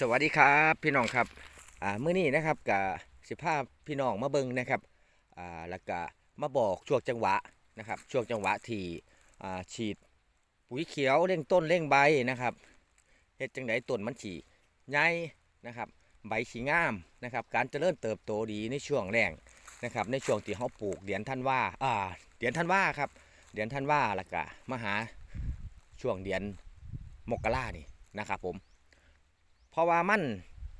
สวัสดีครับพี่น้องครับอ่ามื้อนี้นะครับกับสิภาพพี่น้องมาเบิงนะครับอ่าแล้วก็มาบอกช่วงจังหวะนะครับช่วงจังหวะที่อ่าฉีดปุ๋ยเขียวเร่งต้นเร่งใบนะครับเฮ็ดจังไดต้นมันฉีใหญ่นะครับใบฉีงามนะครับการเจริญเติบโตดีในช่วงแรงนะครับในช่วงที่เฮาปลูกเดือนธันวาอ่าเดือนธันว่าครับเดือนธันว่าแล้วก็มาหาช่วงเดือนมกรานี่นะครับผม เพราะว่ามัน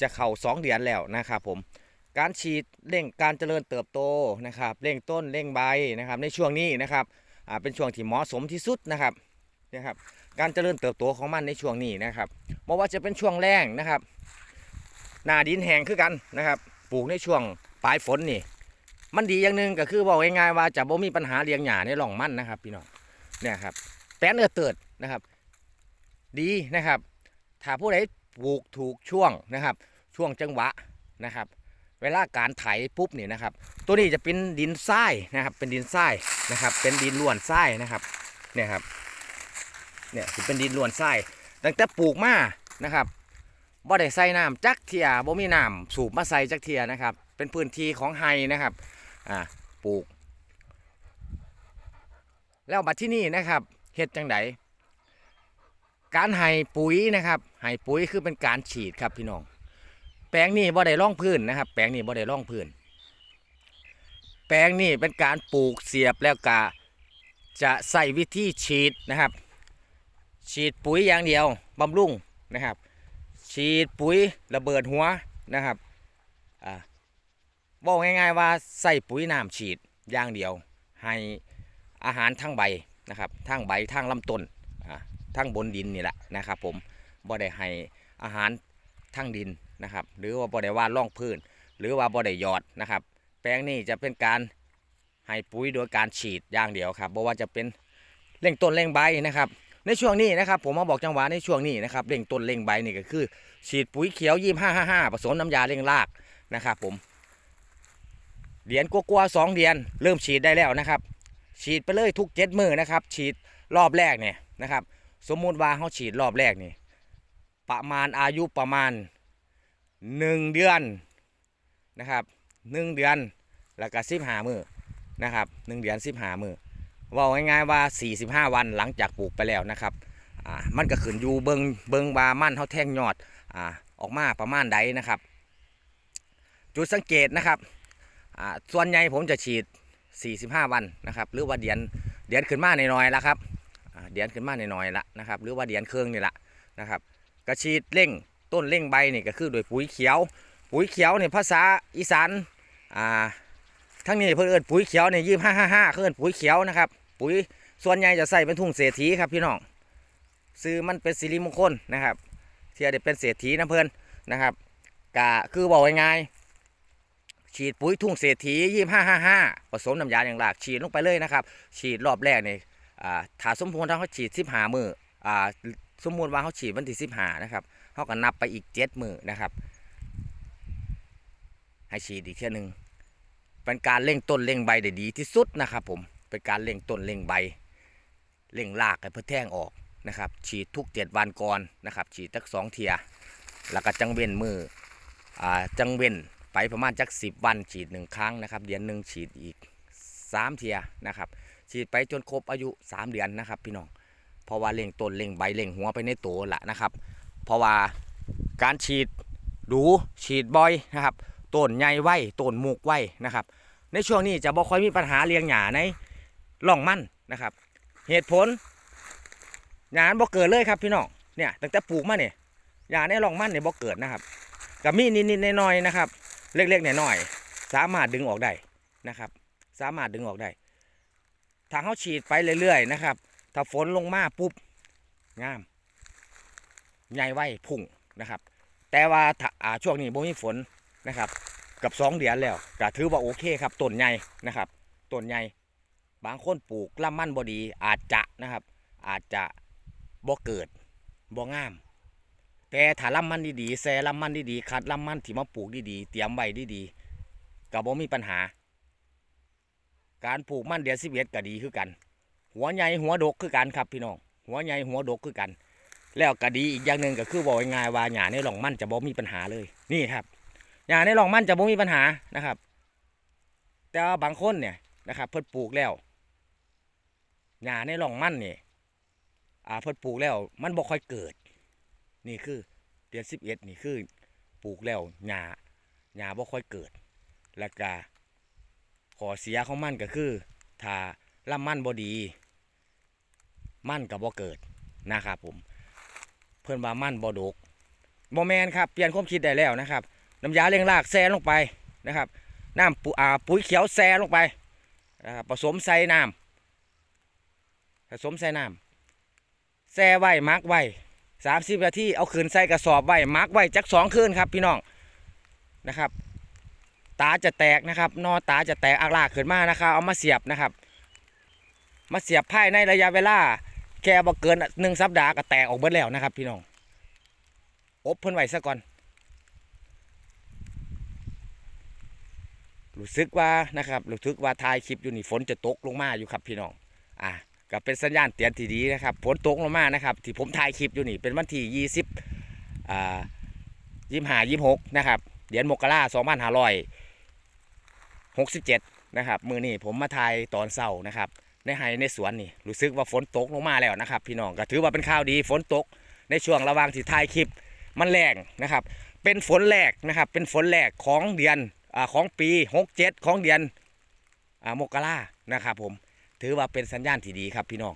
จะเข้า2เดือนแล้วนะครับผมการฉีดเร่งการเจริญเติบโตนะครับเร่งต้นเร่งใบนะครับ ในช่วงนี้นะครับเป็นช่วงที่เหมาะสมที่สุดนะครับนะครับการเจริญเติบโตของมันในช่วงนี้นะครับไม่ว่าจะเป็นช่วงแรงนะครับ หนาดินแห้งคือกันนะครับ ปลูกในช่วงปลายฝนนี่ มันดีอย่างหนึ่งก็คือบอกง่ายๆว่าจะบ่มีปัญหาเลี้ยงหญ้าในหล่องมันนะครับ พี่น้องเนี่ยครับแป้นเอือเติดนะครับ ดีนะครับถ้าผู้ใด ปลูกถูกช่วงนะครับ ช่วงจังหวะนะครับ เวลาการไถปุ๊บนี่นะครับ ตัวนี้จะเป็นดินทรายนะครับ เป็นดินทรายนะครับ เป็นดินล้วนทรายนะครับเนี่ยครับเนี่ยสิเป็นดินล้วนทรายตั้งแต่ปลูกมานะครับบ่ได้ใส่น้ำจักเทียบ่มีน้ำสูบมาใส่จักเทียนะครับ เป็นพื้นที่ของไฮนะครับอ่าปลูก แล้วบัดที่นี่นะครับเฮ็ดจังไดการให้ปุ๋ยนะครับ ให้ปุ๋ยคือเป็นการฉีดครับพี่น้อง แปลงนี้บ่ได้ร่องพื้นนะครับ แปลงนี้บ่ได้ร่องพื้น แปลงนี้เป็นการปลูกเสียบแล้วก็จะใส่วิธีฉีดนะครับ ฉีดปุ๋ยอย่างเดียวบำรุงนะครับ ฉีดปุ๋ยระเบิดหัวนะครับอ่าบอกง่ายๆว่าใส่ปุ๋ยน้ำฉีดอย่างเดียว ให้อาหารทั้งใบนะครับทั้งใบทั้งลำต้นอ่าทั้งบนดินนี่แหละนะครับผม บ่ได้ให้อาหารทั้งดินนะครับ หรือว่าบ่ได้ว่าล่องพื้น หรือว่าบ่ได้หยอดนะครับ แปลงนี้จะเป็นการให้ปุ๋ยโดยการฉีดอย่างเดียวครับบ่ว่าจะเป็นเร่งต้นเร่งใบนะครับ ในช่วงนี้นะครับ ผมมาบอกจังหวะในช่วงนี้นะครับเร่งต้นเร่งใบนี่ก็คือ ฉีดปุ๋ยเขียวยี่ห้าห้าห้าผสมน้ำยาเร่งรากนะครับผมเดือนกลัวๆสองเดือนเริ่มฉีดได้แล้วนะครับ ฉีดไปเลยทุกเจ็ดมือนะครับ ฉีดรอบแรกเนี่ยนะครับ สมมุติว่าเขาฉีดรอบแรกนี่ ประมาณอายุประมาณ 1 เดือนนะครับหนึ่งเดือนแล้วก็สิบหามือนะครับหนึ่งเดือนสิบหามือว่าง่ายๆว่า 45 วันหลังจากปลูกไปแล้วนะครับอ่ามันก็ขึ้นอยู่เบิงเบิงบามันเขาแท่งยอดอ่าออกมาประมาณใดนะครับ จุดสังเกตนะครับอ่าส่วนใหญ่ผมจะฉีด 45 วันนะครับ หรือว่าเดือนเดือนขึ้นมาหน่อยๆล้วครับเดียนขึ้นมาหน่อยๆละนะครับ หรือว่าเดียนเครื่องนี่ละนะครับ กระชีดเร่งต้นเร่งใบนี่ก็คือโดยปุ๋ยเขียว ปุ๋ยเขียวเนี่ยภาษาอีสานอ่าทั้งนี้เพื่นเอินปุ๋ยเขียวเนี่ยยี่ห้าห้าห้าเพื่อินปุ๋ยเขียวนะครับปุ๋ยส่วนใหญ่จะใส่เป็นทุ่งเศรษฐีครับพี่น้องซื้อมันเป็นสิริมงคลนะครับเทียได้เป็นเศรษฐีนะเพื่อนนะครับกะคือบอกง่ายๆฉีดปุ๋ยทุ่งเศรษฐียี่ห้าห้าห้าผสมน้ำยาอย่างหลากฉีดลงไปเลยนะครับ ฉีดรอบแรกเนี่อ่าถาสมมติว่าเขาฉีดสิบหามืออ่า สมมติว่าเขาฉีดวันที่สิบห้านะครับเขาก็นับไปอีกเจ็ดมือนะครับ ให้ฉีดอีกเท่านึงเป็นการเร่งต้นเร่งใบได้ดีที่สุดนะครับ ผมเป็นการเร่งต้นเร่งใบเร่งรากให้เพื่อแท่งออกนะครับ ฉีดทุกเจ็ดวันก่อนนะครับ ฉีดจักสองเทียแล้วก็จังเว้นมืออ่าจังเว้นไปประมาณจักสิบวันฉีดหนึ่งครั้งนะครับเดือนหนึ่งฉีดอีกสามเทียนะครับ ฉีดไปจนครบอายุ3เดือนนะครับ พี่น้อง เพราะว่าเล่งต้นเล่งใบเล่งหัวไปในตัวละนะครับ เพราะว่าการฉีดดูฉีดบ่อยนะครับต้นใหญ่ไว้ต้นหมูกไว้นะครับ ในช่วงนี้จะบ่ค่อยมีปัญหาเลี้ยงหญ้าในร่องมั่นนะครับ เหตุผลหญ้ามันบ่เกิดเลยครับพี่น้องเนี่ยตั้งแต่ปลูกมาเนี่ยหญ้าในร่องมั่นเนี่ยบ่เกิดนะครับกับมีนิดๆน่อยๆนะครับ เล็กๆน่อยๆสามารถดึงออกได้นะครับ สามารถดึงออกได้ถ้าเขาฉีดไปเรื่อยๆนะครับ ถ้าฝนลงมาปุ๊บงามใหญ่ไว้พุ่งนะครับ แต่ว่าาช่วงนี้บ่มีฝนนะครับ กับสองเดือนแล้วก็ถือว่าโอเคครับต้นใหญ่นะครับต้นใหญ่บางคนปลูกลำมันบอดีอาจจะนะครับ อาจจะบ่เกิดบ่งาม แต่ถ้าลำมันดีๆแซ่ลำมันดีๆคัดลำมันที่มาปลูกดีๆเตรียมไว้ดีๆก็บ่มีปัญหา การปลูกมันเดือนสิบเอ็ดก็ดีคือกัน หัวใหญ่หัวดกคือกันครับพี่น้องหัวใหญ่หัวดกคือกัน แล้วก็ดีอีกอย่างหนึ่งก็คือบอกง่ายว่าหญ้าในหล่องมันจะบ่มีปัญหาเลยนี่ครับหญ้าในหล่องมันจะบ่มีปัญหานะครับ แต่ว่าบางคนเนี่ยนะครับ เพิ่นปลูกแล้วหญ้าในหล่องมันนี่อ่าเพิ่นปลูกแล้วมันบ่ค่อยเกิด นี่คือเดือนสิบเอ็ดนี่คือปลูกแล้วหญ้าหญ้าบ่ค่อยเกิด แล้วก็ขอเสียของมันก็คือถ้าลำมันบ่ดี มั่นก็บ่เกิดนะครับผม เพิ่อนว่ามั่นบ่ดกบ่แมนครับเปลี่ยนความคิดได้แล้วนะครับ น้ำยาเลี้ยงรากแซ่ลงไปนะครับ น้ำปูอ่าปุ๋ยเขียวแซ่ลงไปนะครับผสมใส่น้ำผสมใส่น้ำแซ่ไว้มักไว้สามสิบนาทีเอาคืนใส่กระสอบไว้มักไว้จักสองคืนครับพี่น้องนะครับ ตาจะแตกนะครับ นอตาจะแตกอากลากขึ้นมานะครับ เอามาเสียบนะครับ มาเสียบภายในระยะเวลา แค่บ่เกินหนึ่งสัปดาห์ก็แตกออกเบิดแล้วนะครับ พี่น้องอบเพิ่นไว้ซะก่อน รู้สึกว่านะครับรู้สึกว่าถ่ายคลิปอยู่นี่ฝนจะตกลงมาอยู่ครับพี่น้องอะก็เป็นสัญญาณเตือนที่ดีนะครับฝนตกลงมานะครับ ที่ผมถ่ายคลิปอยู่นี่เป็นวันที่ยี่สิบอ่ายี่ห้ายี่หกนะครับเดือนมกราสองพันห้าร้อยหกสิบเจ็ดนะครับมือนี่ผมมาถ่ายตอนเช้านะครับ ในไฮในสวนนี่รู้สึกว่าฝนตกลงมาแล้วนะครับ พี่น้องก็ถือว่าเป็นข่าวดีฝนตกในช่วงระหว่างที่ถ่ายคลิปมันแรงนะครับ เป็นฝนแรกนะครับ เป็นฝนแรกของเดือนอ่าของปี 67 ของเดือนอ่ามกรานะครับผมถือว่าเป็นสัญญาณที่ดีครับพี่น้อง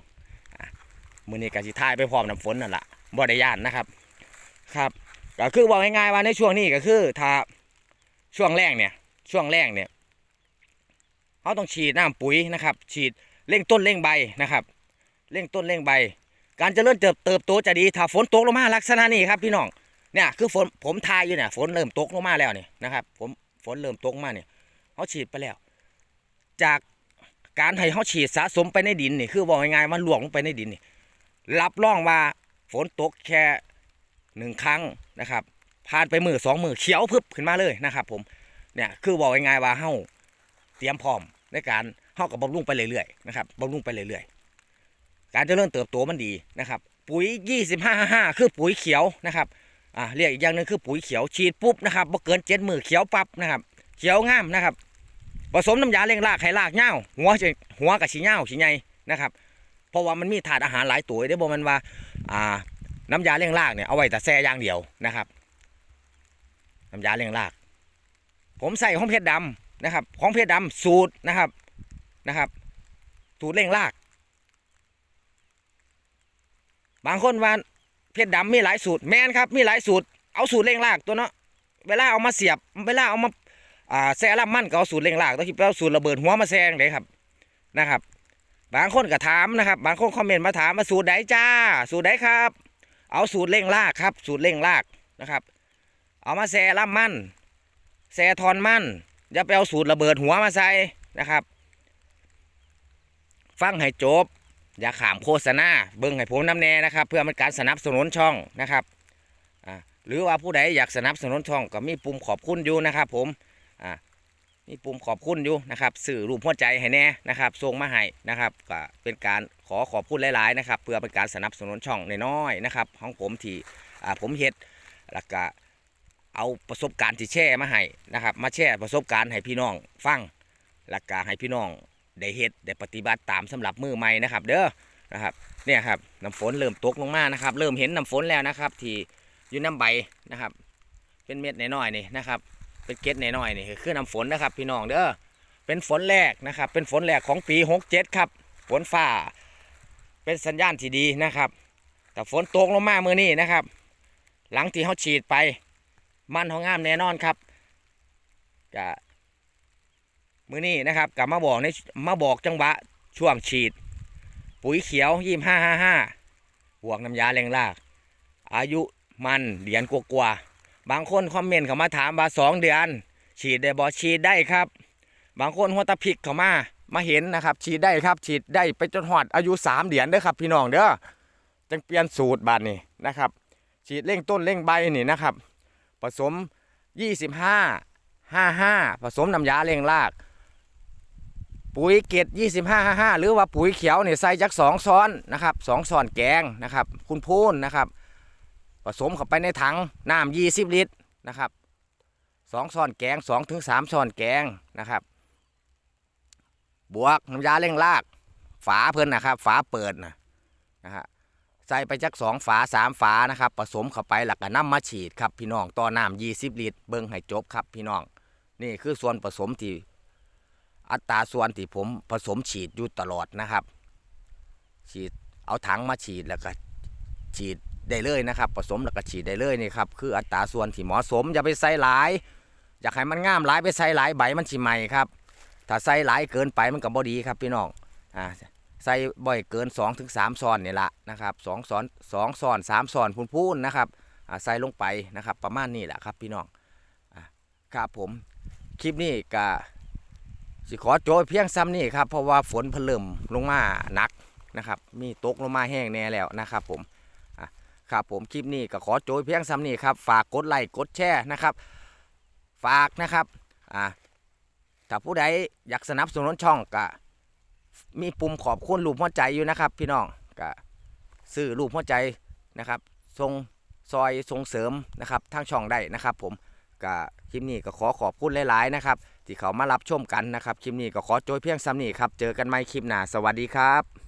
มือนี้ก็สิถ่ายไปพร้อมน้ำฝนนั่นแหละบ่ได้ย่านนะครับครับก็คือบอกง่ายๆว่าในช่วงนี้ก็คือถ้าช่วงแรกเนี่ยช่วงแรกเนี่ยเขาต้องฉีดน้ำปุ๋ยนะครับ ฉีด เร่งต้นเร่งใบนะครับ เร่งต้นเร่งใบ การเจริญเติบเติบโตจะดีถ้าฝนตกลงมาลักษณะนี้ครับพี่น้องเนี่ยคือฝนผมทายอยู่เนี่ยฝนเริ่มตกลงมาแล้วนี่นะครับผมฝนเริ่มตกมาเนี่ยเขาฉีดไปแล้ว จากการให้เขาฉีดสะสมไปในดินนี่คือบอกง่ายๆมันหลวงลงไปในดินนี่รับรองว่าฝนตกแค่หนึ่งครั้งนะครับผ่านไปมือสองมือเขียวพึบขึ้นมาเลยนะครับ ผมเนี่ยคือบอกง่ายๆว่าเฮาเตรียมพร้อมในการ เฮากับบำรุงไปเรื่อยๆนะครับบำรุงไปเรื่อยๆ การเจริญเติบโตมันดีนะครับ ปุ๋ย 2555 คือปุ๋ยเขียวนะครับอ่าเรียกอีกอย่างหนึงคือปุ๋ยเขียวฉีดปุ๊บนะครับบ่เกินเจ็ดมือเขียวปั๊บนะครับ เขียวงามนะครับ ผสมน้ำยาเลี้ยงรากให้รากเง่าหัวจะหัวกับสีเง่าสีใหญ่นะครับ เพราะว่ามันมีถาดอาหารหลายตัวได้บอกมันว่าอ่าน้ำยาเลี้ยงรากเนี่ยเอาไว้แต่แซ่อย่างเดียวนะครับ น้ำยาเลี้ยงราก ผมใส่ของเพชรดำนะครับ ของเพชรดำสูตรนะครับ นะครับ สูตรเร่งราก บางคนว่าเพชรดำมีหลายสูตรแมนครับ มีหลายสูตร เอาสูตรเร่งรากตัวเนาะเวลาเอามาเสียบเวลาเอามาอ่าแซ่ลำมันก็เอาสูตรเร่งรากต้องคิดเอาสูตรระเบิดหัวมาแซงเลยครับนะครับ บางคนก็ถามนะครับ บางคนคอมเมนต์มาถามมาสูตรไหนจ้า สูตรไหนครับ เอาสูตรเร่งรากครับ สูตรเร่งรากนะครับ เอามาแซ่ลำมันแซ่ทอนมันอย่าไปเอาสูตรระเบิดหัวมาใส่นะครับ ฟังให้จบ อย่าขามโฆษณาเบิ่งให้ผมน้ำแน่นะครับ เพื่อเป็นการสนับสนุนช่องนะครับหรือว่าผู้ใดอยากสนับสนุนช่องก็มีปุ่มขอบคุณอยู่นะครับ ผมมีปุ่มขอบคุณอยู่นะครับสื่อรูปหัวใจให้แน่นะครับส่งมาให้นะครับก็เป็นการขอขอบคุณหลาย ๆ นะครับ เพื่อเป็นการสนับสนุนช่องน้อยๆนะครับของผมที่ผมเฮ็ดแล้วก็เอาประสบการณ์ที่แชร์มาให้นะครับ มาแชร์ประสบการณ์ให้พี่น้องฟังแล้วก็ให้พี่น้อง ได้เฮ็ดได้ปฏิบัติตามสำหรับมือใหม่นะครับ เด้อนะครับเนี่ยครับน้ำฝนเริ่มตกลงมานะครับ เริ่มเห็นน้ำฝนแล้วนะครับ ที่อยู่น้ำใบนะครับ เป็นเม็ดน้อยๆนี่นะครับ เป็นเกล็ดน้อยๆนี่คือน้ำฝนนะครับ พี่น้องเด้อเป็นฝนแรกนะครับ เป็นฝนแรกของปี 67 ครับฝนฟ้า เป็นสัญญาณที่ดีนะครับ แต่ฝนตกลงมาเมื่อนี้นะครับ หลังที่เขาฉีดไป มันเขางามแน่นอนครับก็ มือนี้นะครับกลับมาบอกในมาบอกจังหวะช่วงฉีด ปุ๋ยเขียวยี่ห้าห้าห้าบวกน้ำยาแรงลาก อายุมันเดือนกว่าๆบางคนคอมเมนต์เข้ามาถามว่าสองเดือน ฉีดได้บอฉีดได้ครับ บางคนหัวตะพิกเข้ามามาเห็นนะครับ ฉีดได้ครับ ฉีดได้ไปจนหอดอายุสามเดือนเด้อครับ พี่น้องเด้อจังเปลี่ยนสูตรบาดนี่นะครับ ฉีดเร่งต้นเร่งใบนี่นะครับ ผสม 25 55 ผสมน้ำยาเร่งราก ปุ๋ยเกต25 55 หรือว่าปุ๋ยเขียวเนี่ยใส่จักสองซ้อนนะครับสองซ้อนแกงนะครับ คุณพูนนะครับผสมเข้าไปในถังน้ำยี่สิบลิตรนะครับสองช้อนแกงสองถึงสามช้อนแกงนะครับ บวกน้ำยาเร่งราก ฝาเพิ่นนะครับ ฝาเปิดนะนะฮะใส่ไปจักสองฝาสามฝานะครับผสมเข้าไปแล้วก็นำมาฉีดครับพี่น้องต่อน้ำยี่สิบลิตรเบิ้งให้จบครับพี่น้อง นี่คือส่วนผสมที่ อัตราส่วนที่ผมผสมฉีดอยู่ตลอดนะครับ ฉีดเอาถังมาฉีดแล้วก็ฉีดได้เลยนะครับ ผสมแล้วก็ฉีดได้เลยนี่ครับคืออัตราส่วนที่เหมาะสมอย่าไปใส่หลาย อยากให้มันงามหลายไปใส่หลายใบมันสิใหม่ครับ ถ้าใส่หลายเกินไปมันก็บ่ดีครับพี่น้องอ่าใส่บ่อยเกิน2-3ถึง3ซ้อนนี่ละนะครับสองซ้อนสองซ้อนสามซ้อนพูนๆนะครับใส่ลงไปนะครับ ประมาณนี้แหละครับพี่น้องอครับผมคลิปนี้ก็ สิขอโจยเพียงซ้ำนี่ครับเพราะว่าฝนเพนเริ่มลงมาหนักนะครับมีตกลงมาแห้งแน่แล้วนะครับผมครับผมคลิปนี้ก็ขอโจยเพียงซ้ำนี่ครับฝากกดไลค์กดแชร์นะครับ ฝากนะครับอ่าถ้าผู้ใดอยากสนับสนุนช่องก็มีปุ่มขอบคุณรูปหัวใจอยู่นะครับ พี่น้องก็ซื้อรูปหัวใจนะครับทรงซอยส่งเสริมนะครับทางช่องได้นะครับ ผมก็คลิปนี้ก็ขอขอบคุณหลาย ๆ นะครับ ที่เขามารับชมกันนะครับ คลิปนี้ก็ขอโจยเพียงซ้ำนี้ครับ เจอกันใหม่คลิปหน้า สวัสดีครับ